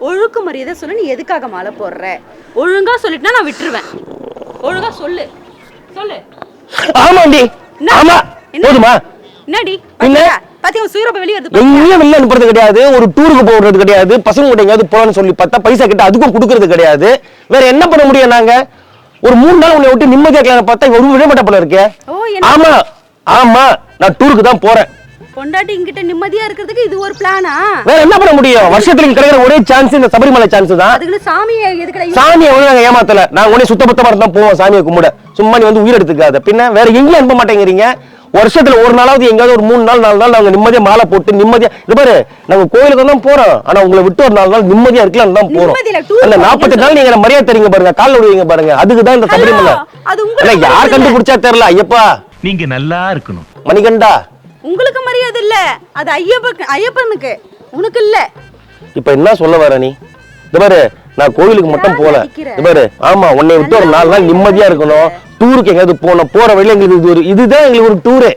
ஒழுக்க மரியாதை சொல்லு நீ எதுக்காக மாலை போடுற? ஒழுங்கா சொல்லிட்டுனா நான் விட்டுருவேன். ஒழுங்கா சொல்லு. சொல்லு. ஆமாண்டி? ஆமா? போதுமா? என்னடி? உன் சூரப்ப வெளிய வருது? எங்கேயும் வெளில அனுப்புறது கிடையாது. ஒரு டூருக்கு போடுறது கிடையாது. பசங்க கூட எங்கேயாவது போகலான்னு சொல்லி பார்த்தா பைசா கிட்ட அதுக்கும் கொடுக்கறது கிடையாது. வேற என்ன பண்ண முடியும் நாங்க? ஒரு மூணு நாள் உன்னை விட்டு நிம்மதியா பார்த்தா இவ ஒரு விட மாட்ட போல இருக்கே. ஆமா. ஆமா. நான் டூருக்கு தான் போறேன். பொண்டாட்டி கிட்ட நிம்மதியா இருக்கிறதுக்கு இது ஒரு பிளானா வேற என்ன பண்ண முடியும்? வருஷத்துல இங்க கிடைக்கிற ஒரே சான்ஸ் இந்த சபரிமலை சான்ஸ் தான். அதுக்குன்னு சாமியை எதுக்கடா யூஸ் சாமியை வந்து நாங்க ஏமாத்தல. நாங்க உடனே சுத்த பத்தமா தான் போவோம் சாமியை கும்பிட. சும்மா நீ வந்து உயிர் எடுத்துக்காத. பின்ன வேற எங்கேயும் அனுப்ப மாட்டேங்கிறீங்க. வருஷத்துல ஒரு நாளாவது எங்கேயாவது ஒரு மூணு நாள் நாலு நாள் நாங்க நிம்மதியா மாலை போட்டு நிம்மதியா இது பாரு நாங்க கோயிலுக்கு தான் போறோம். ஆனா உங்களை விட்டு ஒரு நாலு நாள் நிம்மதியா இருக்கலாம் தான் போறோம். அந்த நாற்பத்தெட்டு நாள் நீங்க மரியாதை தரீங்க பாருங்க கால் விடுவீங்க பாருங்க. அதுக்கு தான் இந்த சபரிமலை. யார். கண்டுபிடிச்சா தெரியல ஐயப்பா. நீங்க நல்லா இருக்கணும். மணிகண்டா. உங்களுக்கு மரியாதை இல்ல. அது ஐயப்பனுக்கு ஐயப்பனுக்கு. உனக்கு இல்ல. இப்ப என்ன சொல்ல வர நீ? இது பாரு நான் கோயிலுக்கு மட்டும் போல. இது பாரு ஆமா உன்னை விட்டு ஒரு நாலு நாள் நிம்மதியா இருக்கணும். டூருக்கு எங்கேயாவது போனோம் போற வழியில எங்களுக்கு இது ஒரு இதுதான் எங்களுக்கு ஒரு டூரு